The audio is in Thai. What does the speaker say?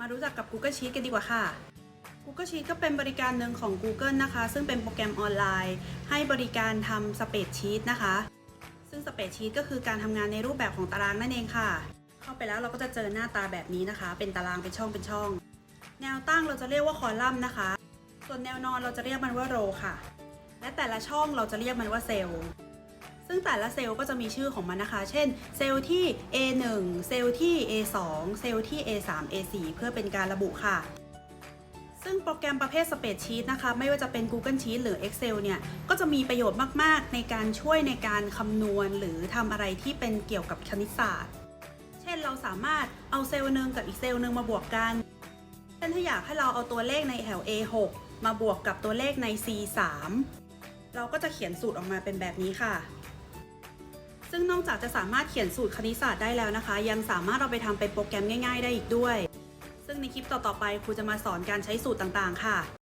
มารู้จักกับ Google Sheet กันดีกว่าค่ะ Google Sheet ก็เป็นบริการหนึ่งของ Google นะคะ ซึ่งเป็นโปรแกรมออนไลน์ ให้บริการทำ Spreadsheet นะคะ ซึ่ง Spreadsheet ก็คือการทำงานในรูปแบบของตารางนั่นเองค่ะ เข้าไปแล้วเราก็จะเจอหน้าตาแบบนี้นะคะ เป็นตารางเป็นช่องเป็นช่อง แนวตั้งเราจะเรียกว่าคอลัมน์นะคะ ส่วนแนวนอนเราจะเรียกมันว่าโรค่ะ และแต่ละช่องเราจะเรียกมันว่าเซลล์ ซึ่งแต่ละเซลล์ก็จะมีชื่อของมันนะคะ เช่น เซลล์ที่ A1 เซลล์ที่ A2 เซลล์ที่ A3 A4 เพื่อเป็นการระบุค่ะซึ่งโปรแกรมประเภท Spreadsheet นะคะ ไม่ว่าจะเป็น Google Sheet หรือ Excel เนี่ย ก็จะมีประโยชน์มาก ๆ ในการช่วยในการคำนวณ หรือทำอะไรที่เป็นเกี่ยวกับคณิตศาสตร์ เช่นเราสามารถเอาเซลล์หนึ่งกับอีกเซลล์หนึ่งมาบวกกัน เช่นถ้าอยากให้เราเอาตัวเลขในแถว A6 มาบวกกับตัวเลขใน C3 เราก็จะเขียนสูตรออกมาเป็นแบบนี้ค่ะ นอกจากจะสามารถเขียนสูตรคณิตศาสตร์ได้แล้วนะคะ ยังสามารถเอาไปทำเป็นโปรแกรมง่าย ๆ ได้อีกด้วย ซึ่งในคลิปต่อๆไปครูจะมาสอนการใช้สูตรต่างๆ ค่ะ